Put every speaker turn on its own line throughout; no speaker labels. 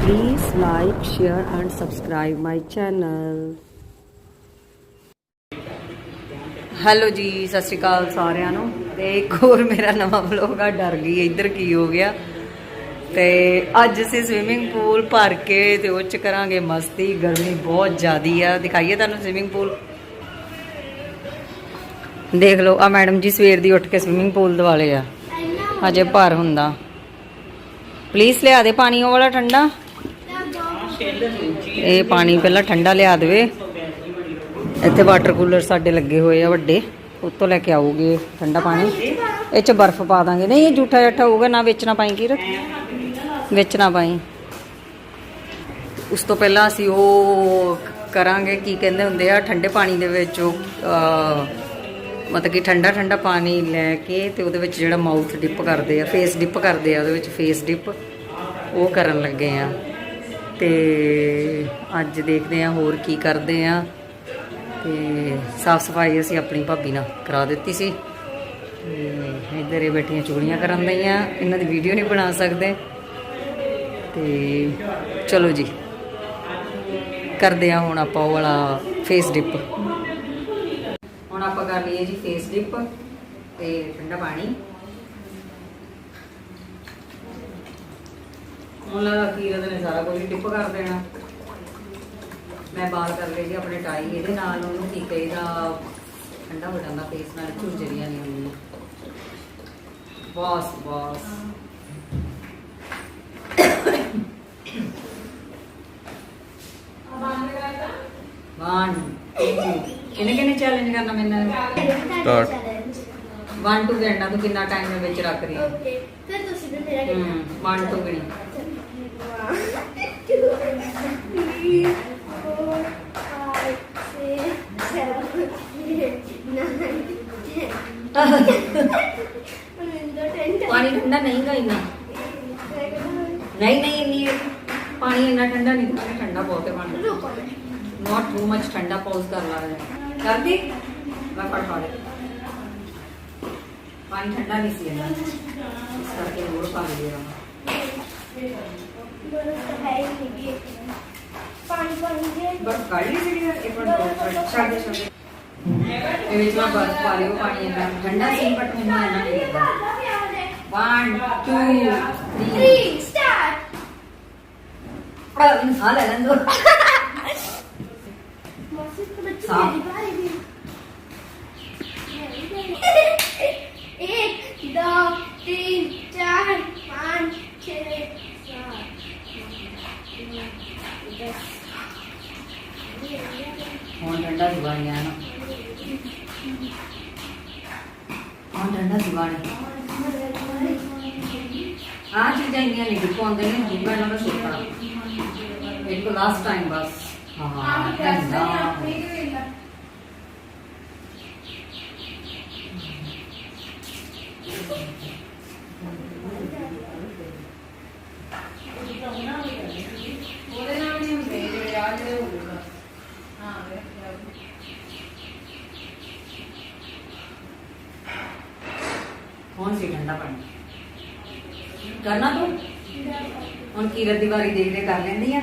Please like, share and subscribe my channel. Hello ਜੀ ਸਤਿ ਸ਼੍ਰੀ ਅਕਾਲ ਸਾਰਿਆਂ ਨੂੰ ਤੇ ਇੱਕ ਹੋਰ ਮੇਰਾ ਨਵਾਂ ਵਲੋਗ ਆ ਡਰ ਗਈ ਇੱਧਰ ਕੀ ਹੋ ਗਿਆ ਤੇ ਅੱਜ ਅਸੀਂ ਸਵਿਮਿੰਗ ਪੂਲ ਭਰ ਕੇ ਤੇ ਉਹ ਚ ਕਰਾਂਗੇ ਮਸਤੀ ਗਰਮੀ ਬਹੁਤ ਜ਼ਿਆਦੀ ਆ ਦਿਖਾਈਏ ਤੁਹਾਨੂੰ ਸਵਿਮਿੰਗ ਪੂਲ ਦੇਖ ਲਓ ਆ ਮੈਡਮ ਜੀ ਸਵੇਰ ਦੀ ਉੱਠ ਕੇ ਸਵਿਮਿੰਗ ਪੂਲ ਦਿਵਾਲੇ ਆ ਅਜੇ ਭਰ ਹੁੰਦਾ ਪਲੀਜ਼ ਲਿਆ ਦੇ ਪਾਣੀ ਉਹ ਵਾਲਾ ਠੰਡਾ ਇਹ ਪਾਣੀ ਪਹਿਲਾਂ ਠੰਡਾ ਲਿਆ ਦੇਵੇ। ਇੱਥੇ ਵਾਟਰ ਕੂਲਰ ਸਾਡੇ ਲੱਗੇ ਹੋਏ ਆ ਵੱਡੇ। ਉੱਤੋਂ ਲੈ ਕੇ ਆਉਗੇ ਠੰਡਾ ਪਾਣੀ। ਇਹ ਚ ਬਰਫ਼ ਪਾ ਦਾਂਗੇ। ਨਹੀਂ, ਇਹ ਜੂਠਾ ਜੱਠਾ ਹੋਊਗਾ, ਨਾ ਵੇਚਣਾ ਪਾਈ ਕੀ ਵੇਚਣਾ ਪਾਈ। ਉਸ ਤੋਂ ਪਹਿਲਾਂ ਅਸੀਂ ਉਹ ਕਰਾਂਗੇ, ਕੀ ਕਹਿੰਦੇ ਹੁੰਦੇ ਆ, ਠੰਡੇ ਪਾਣੀ ਦੇ ਵਿੱਚ ਉਹ ਮਤਲਬ ਕਿ ਠੰਡਾ ਠੰਡਾ ਪਾਣੀ ਲੈ ਕੇ ਤੇ ਉਹਦੇ ਵਿੱਚ ਜਿਹੜਾ ਮਾਊਥ ਡਿਪ ਕਰਦੇ ਆ ਫੇਸ ਡਿਪ ਕਰਦੇ ਆ, ਉਹਦੇ ਵਿੱਚ ਫੇਸ ਡਿਪ ਉਹ ਕਰਨ ਲੱਗੇ ਆ। ਤੇ ਅੱਜ ਦੇਖਦੇ ਆ ਹੋਰ ਕੀ ਕਰਦੇ ਆ ਤੇ ਸਾਫ਼ ਸਫ਼ਾਈ ਅਸੀਂ ਆਪਣੀ ਭਾਬੀ ਨਾਲ ਕਰਾ ਦਿੱਤੀ ਸੀ। ਤੇ ਇੱਧਰ ਇਹ ਬੈਠੀਆਂ ਚੂੜੀਆਂ ਕਰਨ ਦਈਆਂ ਇਹਨਾਂ ਦੀ ਵੀਡੀਓ ਨਹੀਂ ਬਣਾ ਸਕਦੇ। ਤੇ ਚਲੋ ਜੀ। ਕਰਦੇ ਆ ਹੁਣ ਆਪਾਂ ਉਹ ਵਾਲਾ ਫੇਸ ਡਿਪ ਹੁਣ ਆਪਾਂ ਕਰ ਲਈਏ ਜੀ ਫੇਸ ਡਿਪ ਤੇ ਠੰਡਾ ਪਾਣੀ। ਹੁਣ ਲਗਾ ਕੀਰਤ ਨੇ ਸਾਰਾ ਕੁਝ ਡਿਪ ਕਰ ਦੇਣਾ। ਮੈਂ ਬਾਲ ਕਰ ਲਈ ਜੀ ਆਪਣੇ ਟਾਈ ਇਹਦੇ ਨਾਲ ਉਹਨੂੰ ਕੀ ਕਹੀਦਾ ਠੰਡਾ ਹੋ ਜਾਂਦਾ ਫੇਸ ਨਾਲ ਝੁਰਝਰੀਆਂ ਨਹੀਂ ਹੁੰਦੀਆਂ। ਬਸ ਬਸ। ਵਨ ਇਹਨੇ ਕਿੰਨੇ ਚੈਲੰਜ ਕਰਨਾ ਮੇਰੇ ਨਾਲ?
Start.
1 ਟੂ ਗਿਣਨਾ ਤੂੰ ਕਿੰਨਾ ਟਾਈਮ ਦੇ ਵਿੱਚ ਰੱਖ ਰਹੀ ਹੈ
ਓਕੇ ਫਿਰ ਤੁਸੀਂ ਵੀ ਮੇਰਾ
ਹਮ 1 ਟੂ ਗਿਣੀ ਪਾਣੀ ਠੰਡਾ ਨਹੀਂ ਗਾ ਇੰਨਾ ਨਹੀਂ ਨਹੀਂ ਇੰਨੀ ਪਾਣੀ ਇੰਨਾ ਠੰਡਾ ਨਹੀਂ ਪਾਣੀ ਠੰਡਾ ਬਹੁਤ ਹੈ ਪਾਣੀ ਨਾਟ ਟੂ ਮਚ ਠੰਡਾ ਪੌਜ਼ ਕਰ ਲਾ ਰਿਹਾ ਕਰਦੀ ਮੈਂ ਫੜ ਫੜ ਪਾਣੀ ਠੰਡਾ ਨਹੀਂ ਸੀ ਇਹਨਾਂ ਇਸ ਕਰਕੇ ਹੋਰ ਪਾਣੀ ਦੇ ਰਹਾ
ਪਾਣੀ ਪਾਣੀ ਦੇ
ਬਰਫ ਕੱਢ ਲਈ ਜਿਹੜੀ ਹੈ ਇਹ ਪਰ પાણી પાણી જે બસ કાઢી લીધી એ પણ શાકે શાકે એ વેચમાં બસ
પાણી પાણી
એના ઠંડા સીન પર ઠંડા એના
વન ટુ થ્રી
સ્ટાર્ટ
હાલ એલન દો एक दो तीन चार पाँच छः सात नौ दस
ਹੁਣ ਠੰਡਾ ਦਿਵਾਣੀ ਆ ਨਾ। ਹੁਣ ਠੰਡਾ ਦਿਵਾਣੀ ਆ। ਚੀਜ਼ਾਂ ਇੰਨੀਆਂ ਨਹੀਂ ਦਿਖਾਉਂਦੇ ਨੇ ਜਿੰਨਾ ਇਹਨਾਂ ਦਾ ਸੁੱਤਾ ਇੱਕ ਲਾਸਟ ਟਾਈਮ ਬਸ। ਹਾਂ ਠੰਡਾ ਹੁਣ ਸੀ ਠੰਡਾ ਪਾਣੀ। ਕਰਨਾ ਤੂੰ? ਹੁਣ ਕੀਰਤ ਦੀ ਵਾਰੀ ਦੇਖਦੇ ਕਰ ਲੈਂਦੀ ਆ।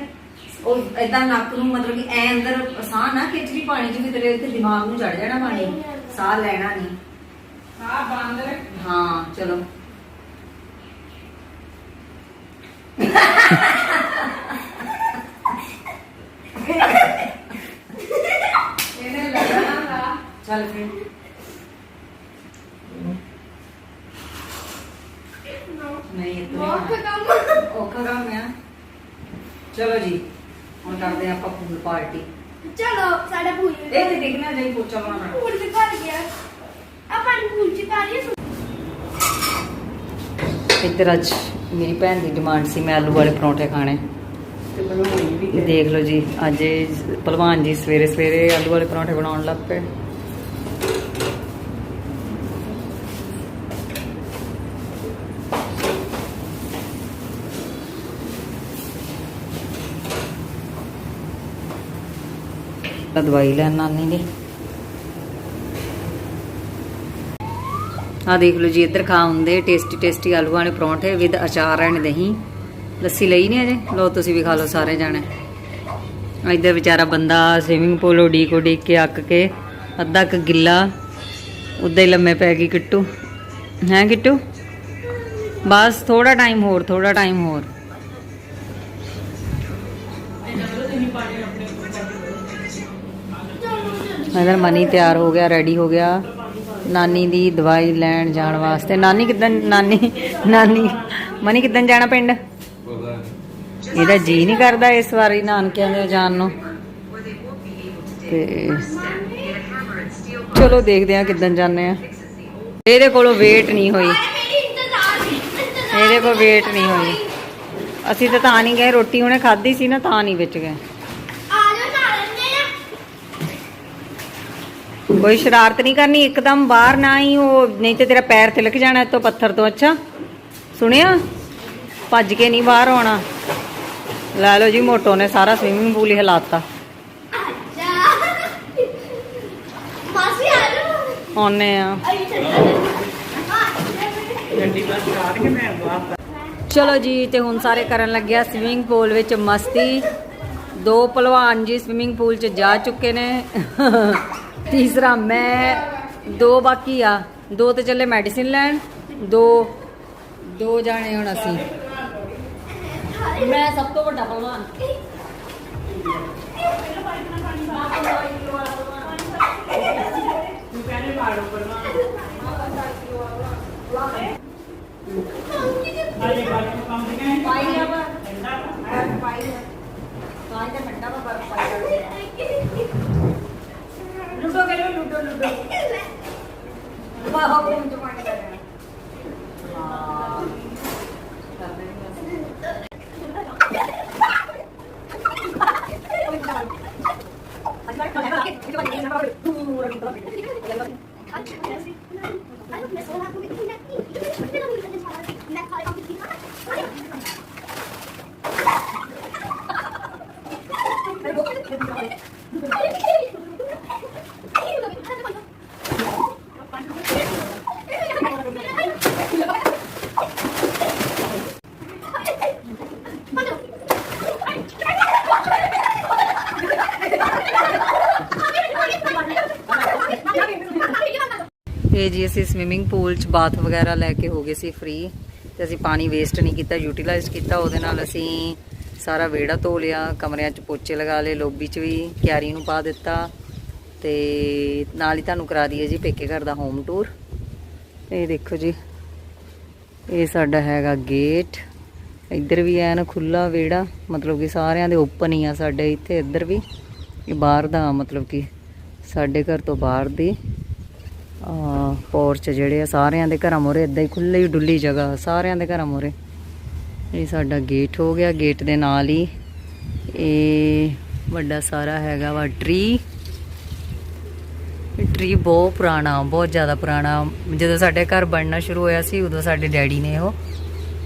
ਉਹ ਏਦਾਂ ਨੱਕ ਨੂੰ ਮਤਲਬ ਕਿ ਐ ਅੰਦਰ ਸਾਹ ਨਾ ਖਿੱਚ ਪਾਣੀ ਚ ਵੀ ਤੇਰੇ ਇੱਥੇ ਦਿਮਾਗ ਨੂੰ ਚੜ ਜਾਣਾ ਪਾਣੀ। ਸਾਹ ਲੈਣਾ ਨਹੀਂ।
ਹਾਂ ਬੰਦ ਰੱਖ।
ਹਾਂ ਚਲੋ
ਇਹਨੇ ਲੱਗਣਾ ਦਾ
ਚੱਲ ਫਿਰ ਨਹੀਂ ਇਹ
ਬਹੁਤ
ਤਾਂ
ਕੰਮ
ਔਖਾ ਕੰਮ ਆ ਚਲੋ ਜੀ ਹੁਣ ਕਰਦੇ ਆ ਆਪਾਂ ਪੂਲ ਪਾਰਟੀ
ਚਲੋ ਸਾਡਾ ਭੂਲ
ਦੇਖਣਾ ਜਾਈ ਪੋਚਾ ਬਣਾਉਣਾ
ਭੂਲ ਤੇ ਕਰ ਗਿਆ ਆਪਾਂ ਨੂੰ ਚ ਪਾ ਲਈਏ।
ਇੱਧਰ ਅੱਜ ਮੇਰੀ ਭੈਣ ਦੀ ਡਿਮਾਂਡ ਸੀ ਮੈਂ ਆਲੂ ਵਾਲੇ ਪਰੌਂਠੇ ਖਾਣੇ।
ਤੇ ਬਣਾਉਣੀ ਵੀ
ਦੇਖ ਲਓ ਜੀ ਅੱਜ ਇਹ ਭਲਵਾਨ ਜੀ ਸਵੇਰੇ ਸਵੇਰੇ ਆਲੂ ਵਾਲੇ ਪਰੌਂਠੇ ਬਣਾਉਣ ਲੱਗ ਪਏ। ਤਾਂ ਦਵਾਈ ਲੈਣ ਨਾਨੀ ਦੀ ਆ ਦੇਖ ਲਓ ਜੀ, ਇੱਧਰ ਖਾ ਹੁੰਦੇ ਟੇਸਟੀ ਟੇਸਟੀ ਆਲੂਆਂ ਵਾਲੇ ਪਰੌਂਠੇ ਵਿਦ ਅਚਾਰ ਐਂਡ ਦਹੀਂ। ਲੱਸੀ ਲਈ ਨਹੀਂ ਅਜੇ? ਲਓ ਤੁਸੀਂ ਵੀ ਖਾ ਲਓ ਸਾਰੇ ਜਾਣੇ। ਇੱਧਰ ਵਿਚਾਰਾ ਬੰਦਾ ਸਵਿਮਿੰਗ ਪੂਲ ਉਡੀਕ ਉਡੀਕ ਕੇ ਅੱਕ ਕੇ, ਅੱਧਾ ਕ ਗਿੱਲਾ, ਉੱਦਾਂ ਹੀ ਲੰਮੇ ਪੈ ਗਈ ਕਿੱਟੂ। ਹੈ ਕਿੱਟੂ? ਬਸ ਥੋੜਾ ਟਾਈਮ ਹੋਰ ਥੋੜਾ ਟਾਈਮ ਹੋਰ। ਇਧਰ ਮਨੀ ਤਿਆਰ ਹੋ ਗਿਆ ਰੈਡੀ ਹੋ ਗਿਆ। ਨਾਨੀ ਦੀ ਦਵਾਈ ਲੈਣ ਜਾਣ ਵਾਸਤੇ। ਨਾਨੀ ਕਿੱਦਣ ਨਾਨੀ ਨਾਨੀ, ਮਨੀ ਕਿੱਦਣ ਜਾਣਾ ਪਿੰਡ? ਇਹਦਾ ਜੀ ਨਹੀਂ ਕਰਦਾ ਇਸ ਵਾਰੀ ਨਾਨਕਿਆਂ ਦੇ ਜਾਣ ਨੂੰ। ਤੇ ਚਲੋ ਦੇਖਦੇ ਆ ਕਿੱਦਣ ਜਾਂਦੇ ਆ ਇਹਦੇ ਕੋਲੋਂ ਵੇਟ ਨਹੀਂ ਹੋਈ। ਇਹਦੇ ਕੋਲ ਵੇਟ ਨਹੀਂ ਹੋਈ। ਅਸੀਂ ਤਾਂ ਤਾਂ ਨਹੀਂ ਗਏ, ਰੋਟੀ ਉਹਨੇ ਖਾਧੀ ਸੀ ਨਾ, ਤਾਂ ਨਹੀਂ ਵਿੱਚ ਗਏ
ਆ ਜਾ ਨਾ ਲੈਣੇ ਆ
ਕੋਈ ਸ਼ਰਾਰਤ ਨਹੀਂ ਕਰਨੀ ਇੱਕਦਮ ਬਾਹਰ ਨਾ ਹੀ ਉਹ ਨਹੀਂ ਤੇ ਤੇਰਾ ਪੈਰ ਤਿਲਕ ਜਾਣਾ ਇੱਥੋਂ ਪੱਥਰ ਤੋਂ ਅੱਛਾ? ਸੁਣਿਆ? ਭੱਜ ਕੇ ਨਹੀਂ ਬਾਹਰ ਆਉਣਾ। ਲੈ ਲਓ ਜੀ ਮੋਟੋ ਨੇ ਸਾਰਾ ਸਵਿਮਿੰਗ ਪੂਲ ਹੀ ਹਿਲਾਤਾ।
ਮਾਸੀ ਆ ਜਾ
ਆਉਨੇ
ਚਲੋ
ਜੀ ਤੇ ਹੁਣ ਸਾਰੇ ਕਰਨ ਲੱਗਿਆ ਸਵਿਮਿੰਗ ਪੂਲ ਵਿੱਚ ਮਸਤੀ। ਦੋ ਪਹਿਲਵਾਨ ਜੀ ਸਵਿਮਿੰਗ ਪੂਲ 'ਚ ਜਾ ਚੁੱਕੇ ਨੇ। ਤੀਸਰਾ ਮੈਂ, ਦੋ ਬਾਕੀ ਆ। ਦੋ ਤੇ ਚੱਲੇ ਮੈਡੀਸਿਨ ਲੈਣ, ਦੋ ਦੋ ਜਾਣੇ ਹੁਣ ਅਸੀਂ। ਮੈਂ ਸਭ ਤੋਂ ਵੱਡਾ ਪਹਿਲਵਾਨ ਪਾਈ ਲਿਆ ਪਾਈ ਲਿਆ। ਪਾਈ ਤੇ ਠੰਡਾ ਬਰਫ ਪਾਈ ਲੁੱਡੋ ਖੇਲੋ ਲੁੱਡੋ ਲੁੱਡੋ ਵਾਹ ਕੋਮ ਚ ਪਾਣੀ ਕਰ ਰਿਹਾ ਹਾਂ ਕਰਦੇ ਜੀ, ਅਸੀਂ ਸਵਿਮਿੰਗ ਪੂਲ 'ਚ ਬਾਥ ਵਗੈਰਾ ਲੈ ਕੇ ਹੋ ਗਏ ਸੀ ਫ੍ਰੀ ਤੇ ਅਸੀਂ ਪਾਣੀ ਵੇਸਟ ਨਹੀਂ ਕੀਤਾ ਯੂਟਿਲਾਈਜ਼ ਕੀਤਾ। ਉਹਦੇ ਨਾਲ ਅਸੀਂ ਸਾਰਾ ਵਿਹੜਾ ਧੋ ਲਿਆ, ਕਮਰਿਆਂ 'ਚ ਪੋਚੇ ਲਗਾ ਲਏ, ਲੋਬੀ 'ਚ ਵੀ ਕਿਆਰੀ ਨੂੰ ਪਾ ਦਿੱਤਾ। ਤੇ ਨਾਲ ਹੀ ਤੁਹਾਨੂੰ ਕਰਾ ਦਈਏ ਜੀ ਪੇਕੇ ਘਰ ਦਾ ਹੋਮ ਟੂਰ ਇਹ ਦੇਖੋ ਜੀ, ਇਹ ਸਾਡਾ ਹੈਗਾ ਗੇਟ ਇੱਧਰ ਵੀ ਐਨ ਖੁੱਲਾ ਵਿਹੜਾ, ਮਤਲਬ ਕਿ ਸਾਰਿਆਂ ਦੇ ਓਪਨ ਹੀ ਆ ਸਾਡੇ ਇੱਥੇ, ਇੱਧਰ ਵੀ। ਇਹ ਬਾਹਰ ਦਾ ਮਤਲਬ ਕਿ ਸਾਡੇ ਘਰ ਤੋਂ ਬਾਹਰ ਦੀ। ਪੋਰਚ ਜਿਹੜੇ ਆ, ਸਾਰਿਆਂ ਦੇ ਘਰਾਂ ਮੋਰੇ ਇਦਾਂ ਹੀ ਖੁੱਲੀ ਡੁੱਲੀ ਜਗ੍ਹਾ, ਸਾਰਿਆਂ ਦੇ ਘਰਾਂ ਮੋਰੇ ਇਹ ਸਾਡਾ ਗੇਟ ਹੋ ਗਿਆ ਗੇਟ ਦੇ ਨਾਲ ਹੀ ਇਹ ਵੱਡਾ ਸਾਰਾ ਹੈਗਾ ਵਾ ਟਰੀ ਇਹ ਟਰੀ ਬਹੁਤ ਪੁਰਾਣਾ, ਬਹੁਤ ਜ਼ਿਆਦਾ ਪੁਰਾਣਾ। ਜਦੋਂ ਸਾਡੇ ਘਰ ਬਣਨਾ ਸ਼ੁਰੂ ਹੋਇਆ ਸੀ, ਉਦੋਂ ਸਾਡੇ ਡੈਡੀ ਨੇ ਉਹ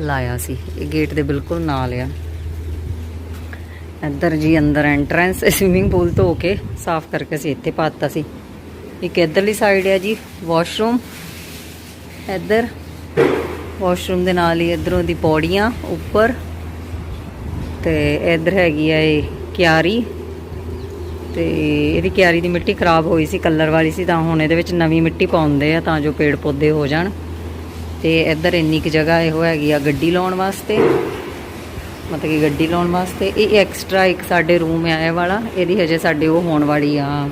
ਲਾਇਆ ਸੀ। ਇਹ ਗੇਟ ਦੇ ਬਿਲਕੁਲ ਨਾਲ ਆ। ਇੱਧਰ ਜੀ ਅੰਦਰ ਐਂਟਰੈਂਸ ਸਵਿਮਿੰਗ ਪੂਲ ਧੋ ਕੇ ਸਾਫ਼ ਕਰਕੇ ਅਸੀਂ ਇੱਥੇ ਪਾਤਾ ਸੀ। ਇੱਕ ਇੱਧਰਲੀ ਸਾਈਡ ਹੈ ਜੀ ਵਾਸ਼ਰੂਮ ਇੱਧਰ ਵਾਸ਼ਰੂਮ ਦੇ ਨਾਲ ਹੀ ਇੱਧਰੋਂ ਦੀ ਪੌੜੀਆਂ ਉੱਪਰ। ਤੇ ਇੱਧਰ ਹੈਗੀ ਆ ਇਹ ਕਿਆਰੀ। ਤੇ ਇਹਦੀ ਕਿਆਰੀ ਦੀ ਮਿੱਟੀ ਖਰਾਬ ਹੋਈ ਸੀ, ਕਲਰ ਵਾਲੀ ਸੀ, ਤਾਂ ਹੁਣ ਇਹਦੇ ਵਿੱਚ ਨਵੀਂ ਮਿੱਟੀ ਪਾਉਂਦੇ ਆ ਤਾਂ ਜੋ ਪੇੜ ਪੌਦੇ ਹੋ ਜਾਣ। ਤੇ ਇੱਧਰ ਇੰਨੀ ਕੁ ਜਗ੍ਹਾ ਇਹੋ ਹੈਗੀ ਆ ਗੱਡੀ ਲਾਉਣ ਵਾਸਤੇ। ਮਤਲਬ ਕਿ ਗੱਡੀ ਲਾਉਣ ਵਾਸਤੇ। ਇਹ ਐਕਸਟਰਾ ਇੱਕ ਸਾਡੇ ਰੂਮ ਆ, ਇਹ ਵਾਲਾ। ਇਹਦੀ ਹਜੇ ਸਾਡੇ ਉਹ ਹੋਣ ਵਾਲੀ ਆ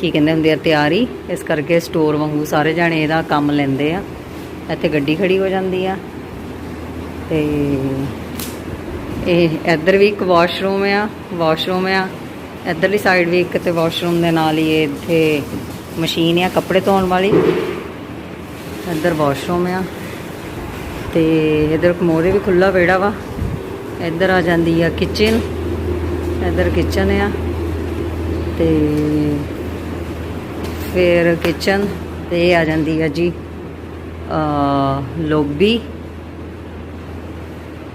ਕੀ ਕਹਿੰਦੇ ਹੁੰਦੇ ਆ, ਤਿਆਰੀ। ਇਸ ਕਰਕੇ ਸਟੋਰ ਵਾਂਗੂ ਸਾਰੇ ਜਾਣੇ ਇਹਦਾ ਕੰਮ ਲੈਂਦੇ ਆ। ਇੱਥੇ ਗੱਡੀ ਖੜੀ ਹੋ ਜਾਂਦੀ ਆ। ਤੇ ਇਹ ਇੱਧਰ ਵੀ ਇੱਕ ਵਾਸ਼ਰੂਮ ਆ ਵਾਸ਼ਰੂਮ ਆ। ਇੱਧਰਲੀ ਸਾਈਡ ਵੀ ਇੱਕ ਤੇ ਵਾਸ਼ਰੂਮ ਦੇ ਨਾਲ ਹੀ ਇਹ ਇੱਥੇ ਮਸ਼ੀਨ ਆ, ਕੱਪੜੇ ਧੋਣ ਵਾਲੀ। ਇੱਧਰ ਵਾਸ਼ਰੂਮ ਆ। ਤੇ ਇੱਧਰ ਕਮੋਰੇ ਵੀ ਖੁੱਲਾ ਵਿਹੜਾ ਵਾ। ਇੱਧਰ ਆ ਜਾਂਦੀ ਆ ਕਿਚਨ ਇੱਧਰ ਕਿਚਨ ਆ। ਤੇ ਫਿਰ ਕਿਚਨ ਤੇ ਇਹ ਆ ਜਾਂਦੀ ਆ ਜੀ ਆ ਲੋਬੀ।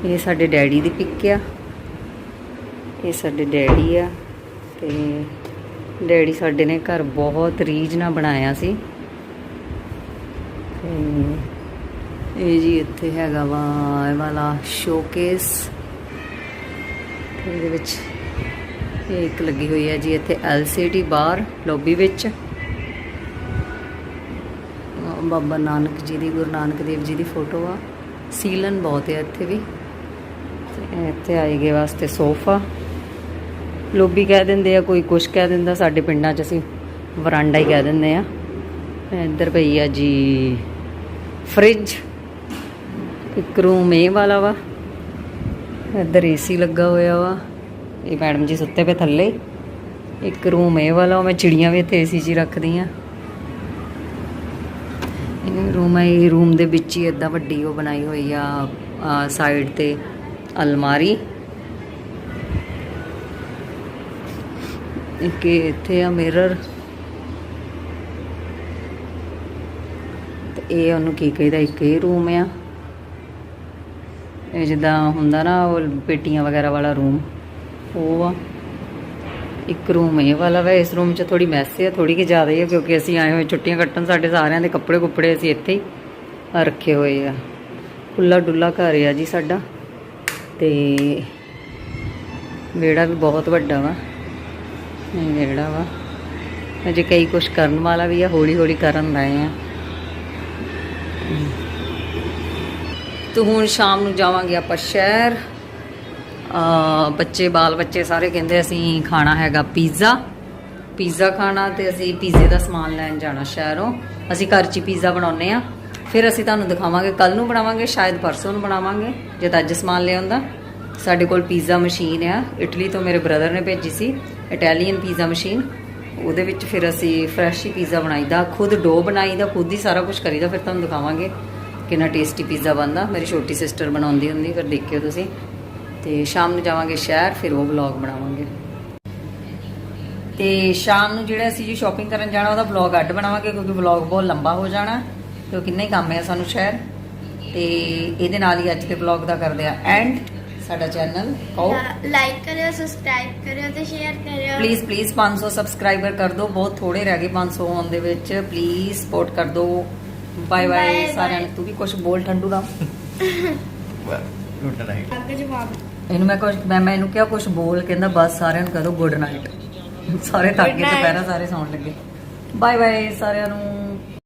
ਇਹ ਸਾਡੇ ਡੈਡੀ ਦੀ ਪਿੱਕ ਆ। ਇਹ ਸਾਡੇ ਡੈਡੀ ਆ ਤੇ ਡੈਡੀ ਸਾਡੇ ਨੇ ਘਰ ਬਹੁਤ ਰੀਝ ਨਾਲ ਬਣਾਇਆ ਸੀ। ਤੇ ਇਹ ਜੀ ਇੱਥੇ ਹੈਗਾ ਵਾ, ਇਹ ਵਾਲਾ ਸ਼ੋਕੇਸ ਇਹਦੇ ਵਿੱਚ ਇਹ ਇੱਕ ਲੱਗੀ ਹੋਈ ਹੈ ਜੀ ਇੱਥੇ LCD ਬਾਹਰ ਲੌਬੀ ਵਿੱਚ। ਬਾਬਾ ਨਾਨਕ ਜੀ ਦੀ, ਗੁਰੂ ਨਾਨਕ ਦੇਵ ਜੀ ਦੀ ਫੋਟੋ ਆ। ਸੀਲਨ ਬਹੁਤ ਹੈ ਇੱਥੇ ਵੀ। ਤੇ ਇੱਥੇ ਆਏਗੇ ਵਾਸਤੇ ਸੋਫਾ। ਲੋਬੀ ਕਹਿ ਦਿੰਦੇ ਆ, ਕੋਈ ਕੁਛ ਕਹਿ ਦਿੰਦਾ, ਸਾਡੇ ਪਿੰਡਾਂ 'ਚ ਅਸੀਂ ਵਰਾਂਡਾ ਹੀ ਕਹਿ ਦਿੰਦੇ ਆ। ਇੱਧਰ ਪਈ ਆ ਜੀ ਫ੍ਰਿਜ ਇੱਕ ਰੂਮ ਇਹ ਵਾਲਾ ਵਾ। ਇੱਧਰ ਏਸੀ ਲੱਗਾ ਹੋਇਆ ਵਾ। ਇਹ ਮੈਡਮ ਜੀ ਸੁੱਤੇ ਪਏ ਥੱਲੇ। ਇੱਕ ਰੂਮ ਇਹ ਵਾਲਾ ਮੈਂ ਚਿੜੀਆਂ ਵੀ ਇੱਥੇ ਏਸੀ 'ਚ ਹੀ ਰੱਖਦੀ ਆ। ਰੂਮ ਹੈ, ਇਹ ਰੂਮ ਦੇ ਵਿੱਚ ਹੀ ਇਦਾਂ ਵੱਡੀ ਉਹ ਬਣਾਈ ਹੋਈ ਆ ਸਾਈਡ ਤੇ ਅਲਮਾਰੀ। ਇੱਕ ਇੱਥੇ ਆ ਮਿਰਰ ਤੇ ਇਹ ਉਹਨੂੰ ਕੀ ਕਹਿੰਦਾ, ਇੱਕ ਇਹ ਰੂਮ ਆ। ਇਹ ਜਿੱਦਾਂ ਹੁੰਦਾ ਨਾ, ਉਹ ਪੇਟੀਆਂ ਵਗੈਰਾ ਵਾਲਾ ਰੂਮ ਉਹ ਆ। ਇੱਕ ਰੂਮ ਇਹ ਵਾਲਾ ਵਾ, ਇਸ ਰੂਮ 'ਚ ਥੋੜੀ ਮੈਸ ਹੈ ਥੋੜੀ ਕਿ ਜ਼ਿਆਦਾ ਹੀ ਹੈ ਕਿਉਂਕਿ ਅਸੀਂ ਆਏ ਹੋਏ ਛੁੱਟੀਆਂ ਕੱਟਣ ਸਾਡੇ ਸਾਰਿਆਂ ਦੇ ਕੱਪੜੇ ਕੁੱਪੜੇ ਅਸੀਂ ਇੱਥੇ ਹੀ ਰੱਖੇ ਹੋਏ ਆ। ਖੁੱਲਾ ਡੁੱਲਾ ਘਰ ਆ ਜੀ ਸਾਡਾ। ਤੇ ਵਿਹੜਾ ਵੀ ਬਹੁਤ ਵੱਡਾ ਵਾ। ਇਹ ਵਿਹੜਾ ਵਾ। ਅਜੇ ਕਈ ਕੁਝ ਕਰਨ ਵਾਲਾ ਵੀ ਆ ਹੌਲੀ ਹੌਲੀ ਕਰਨ ਰਹੇ ਆ। ਤੇ ਹੁਣ ਸ਼ਾਮ ਨੂੰ ਜਾਵਾਂਗੇ ਆਪਾਂ ਸ਼ਹਿਰ। ਬੱਚੇ, ਬਾਲ ਬੱਚੇ ਸਾਰੇ ਕਹਿੰਦੇ ਅਸੀਂ ਖਾਣਾ ਹੈਗਾ ਪੀਜ਼ਾ। ਪੀਜ਼ਾ ਖਾਣਾ ਤੇ ਅਸੀਂ ਪੀਜ਼ੇ ਦਾ ਸਮਾਨ ਲੈਣ ਜਾਣਾ ਸ਼ਹਿਰੋਂ। ਅਸੀਂ ਘਰ 'ਚ ਹੀ ਪੀਜ਼ਾ ਬਣਾਉਨੇ ਆ ਫਿਰ ਅਸੀਂ ਤੁਹਾਨੂੰ ਦਿਖਾਵਾਂਗੇ ਕੱਲ ਨੂੰ ਬਣਾਵਾਂਗੇ, ਸ਼ਾਇਦ ਪਰਸੋਂ ਨੂੰ ਬਣਾਵਾਂਗੇ ਜਦ ਅੱਜ ਸਮਾਨ ਲਿਆਉਂਦਾ ਸਾਡੇ ਕੋਲ ਪੀਜ਼ਾ ਮਸ਼ੀਨ ਆ। ਇਟਲੀ ਤੋਂ ਮੇਰੇ ਬ੍ਰਦਰ ਨੇ ਭੇਜੀ ਸੀ ਇਟਾਲੀਅਨ ਪੀਜ਼ਾ ਮਸ਼ੀਨ। ਉਹਦੇ ਵਿੱਚ ਫਿਰ ਅਸੀਂ ਫਰੈਸ਼ ਹੀ ਪੀਜ਼ਾ ਬਣਾਈਦਾ, ਖੁਦ ਡੋ ਬਣਾਈਦਾ, ਖੁਦ ਹੀ ਸਾਰਾ ਕੁਝ ਕਰੀਦਾ। ਫਿਰ ਤੁਹਾਨੂੰ ਦਿਖਾਵਾਂਗੇ ਕਿੰਨਾ ਟੇਸਟੀ ਪੀਜ਼ਾ ਬਣਦਾ। ਮੇਰੀ ਛੋਟੀ ਸਿਸਟਰ ਬਣਾਉਂਦੀ ਹੁੰਦੀ, ਫਿਰ ਦੇਖਿਓ ਤੁਸੀਂ। ਤੇ ਸ਼ਾਮ ਨੂੰ ਜਾਵਾਂਗੇ ਸ਼ਹਿਰ ਫਿਰ ਉਹ ਵਲੌਗ ਬਣਾਵਾਂਗੇ। ਤੇ ਸ਼ਾਮ ਨੂੰ ਜਿਹੜਾ ਅਸੀਂ ਜੀ ਸ਼ਾਪਿੰਗ ਕਰਨ ਜਾਣਾ ਉਹਦਾ ਵਲੌਗ ਅੱਡ ਬਣਾਵਾਂਗੇ ਕਿਉਂਕਿ ਵਲੌਗ ਬਹੁਤ ਲੰਬਾ ਹੋ ਜਾਣਾ ਕਿਉਂਕਿ ਕਿੰਨੇ ਕੰਮ ਹੈ ਸਾਨੂੰ ਸ਼ਹਿਰ। ਤੇ ਇਹਦੇ ਨਾਲ ਹੀ ਅੱਜ ਦੇ ਵਲੌਗ ਦਾ ਕਰਦੇ ਆ ਐਂਡ ਸਾਡਾ ਚੈਨਲ ਕਹੋ।
ਲਾਈਕ ਕਰਿਓ ਸਬਸਕ੍ਰਾਈਬ ਕਰਿਓ ਤੇ ਸ਼ੇਅਰ ਕਰਿਓ।
ਪਲੀਜ਼ ਪਲੀਜ਼ 500 ਸਬਸਕ੍ਰਾਈਬਰ ਕਰ ਦਿਓ ਬਹੁਤ ਥੋੜੇ ਰਹਿ ਗਏ 500 ਹੋਣ ਦੇ ਵਿੱਚ। ਪਲੀਜ਼ ਸਪੋਰਟ ਕਰ ਦਿਓ। Bye bye. ਸਾਰਿਆਂ ਨੂੰ। ਤੂੰ ਵੀ ਕੁਝ ਬੋਲ ਠੰਡੂ ਦਾ
ਗੁੱਡ ਨਾਈਟ
ਅੱਗੇ ਜਵਾਬ।
ਇਹਨੂੰ ਮੈਂ ਕੁਝ ਮੈਂ ਮੈਂ ਇਹਨੂੰ ਕਿਹਾ ਕੁਝ ਬੋਲ, ਕਹਿੰਦਾ ਬਸ ਸਾਰਿਆਂ ਨੂੰ ਕਹ ਗੁੱਡ ਨਾਈਟ ਸਾਰੇ ਥੱਕ ਗਏ, ਦੁਪਹਿਰਾਂ ਸਾਰੇ ਸੌਣ ਲੱਗੇ। ਬਾਏ ਬਾਏ ਸਾਰਿਆਂ ਨੂੰ।